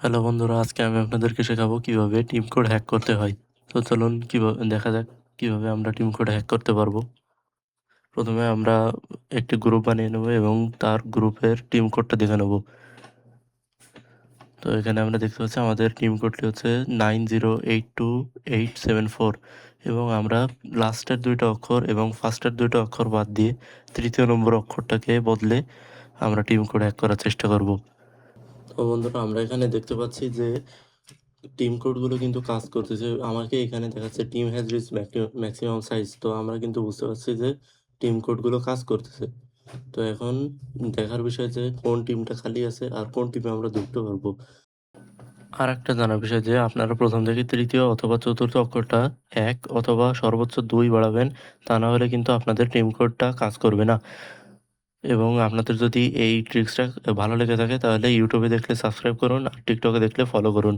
Hello বন্ধুরা, আজকে আমি আপনাদেরকে শেখাবো কীভাবে টিম কোড হ্যাক করতে হয়। তো চলুন কীভাবে, দেখা যাক কীভাবে আমরা টিম কোড হ্যাক করতে পারব। প্রথমে আমরা একটি গ্রুপ বানিয়ে নেব এবং তার গ্রুপের টিম কোডটা দেখে নেব। তো এখানে আমরা দেখতে পাচ্ছি আমাদের টিম কোডটি হচ্ছে nine zero eight two eight seven four এবং আমরা লাস্টের দুইটা অক্ষর এবং ফার্স্টের দুইটা অক্ষর বাদ দিয়ে তৃতীয় নম্বর অক্ষরটাকে বদলে আমরা টিম কোড হ্যাক করার চেষ্টা করব। তো বন্ধুরা, আমরা এখানে দেখতে পাচ্ছি যে টিম কোডগুলো কিন্তু কাজ করতেছে। আমাকে এখানে দেখাচ্ছে team has reach maximum size তো আমরা কিন্তু বুঝতে পারছি যে টিম কোডগুলো কাজ করতেছে। তো এখন দেখার বিষয় যে কোন টিমটা খালি আছে আর কোন টিমে আমরা ঢুকতে পারব আর একটা জানার বিষয় যে আপনারা প্রথম থেকে তৃতীয় অথবা চতুর্থ অক্ষরটা এক অথবা সর্বোচ্চ দুই বাড়াবেন, তা না হলে কিন্তু আপনাদের টিম কোডটা কাজ করবে না। এবং আপনাদের যদি এই ট্রিক্সটা ভালো লেগে থাকে, তাহলে ইউটিউবে দেখলে সাবস্ক্রাইব করুন, আর টিকটকে দেখলে ফলো করুন।